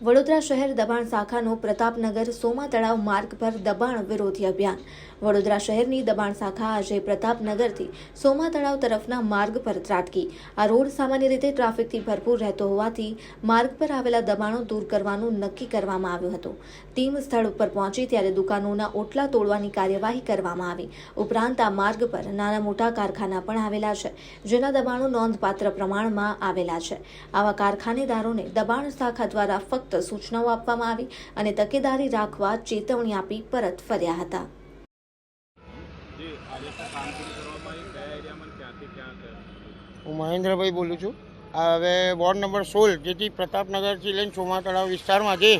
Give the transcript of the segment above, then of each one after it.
વડોદરા શહેર દબાણ શાખાનો પ્રતાપનગર સોમા તળાવ માર્ગ પર દબાણ વિરોધી અભિયાન. વડોદરા શહેરની દબાણ શાખા આજે પ્રતાપનગરથી સોમા તળાવ તરફના માર્ગ પર ત્રાટકી. આ રોડ સામાન્ય રીતે ટ્રાફિકથી ભરપૂર રહેતો હોવાથી માર્ગ પર આવેલા દબાણો દૂર કરવાનું નક્કી કરવામાં આવ્યું હતું. ટીમ સ્થળ ઉપર પહોંચી ત્યારે દુકાનોના ઓટલા તોડવાની કાર્યવાહી કરવામાં આવી. ઉપરાંત આ માર્ગ પર નાના મોટા કારખાના પણ આવેલા છે, જેના દબાણો નોંધપાત્ર પ્રમાણમાં આવેલા છે. આવા કારખાનેદારોને દબાણ શાખા દ્વારા ફક્ત સૂચનાઓ આપવામાં આવી અને તકેદારી રાખવા ચેતવણી આપી પરત ફર્યા હતા. હું મહેન્દ્રભાઈ બોલું છું. હવે વોર્ડ નંબર સોળ જેથી પ્રતાપનગરથી લઈને સોમા તળાવ વિસ્તારમાં જે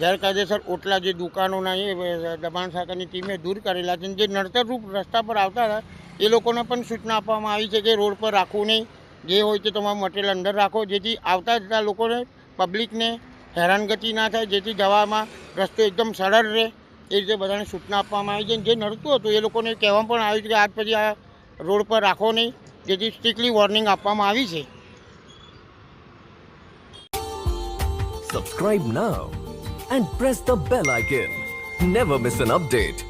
ગેરકાયદેસર ઓટલા જે દુકાનોના એ દબાણ શાખાની ટીમે દૂર કરેલા છે જે નડતરરૂપ રસ્તા પર આવતા હતા એ લોકોને પણ સૂચના આપવામાં આવી છે કે રોડ પર રાખવું નહીં. જે હોય તે તમારું મટીરિયલ અંદર રાખો જેથી આવતા જતા લોકોને પબ્લિકને હેરાનગતિ ના થાય, જેથી જવામાં રસ્તો એકદમ સરળ રહે. એ રીતે બધાને સૂચના આપવામાં આવી છે જે નડતું હતું, એ લોકોને કહેવામાં પણ આવ્યું છે કે આજ પછી આ રોડ પર રાખો નહીં, જેથી સ્ટ્રિક્ટલી વોર્નિંગ આપવામાં આવી છે. Subscribe now and press the bell icon never miss an update.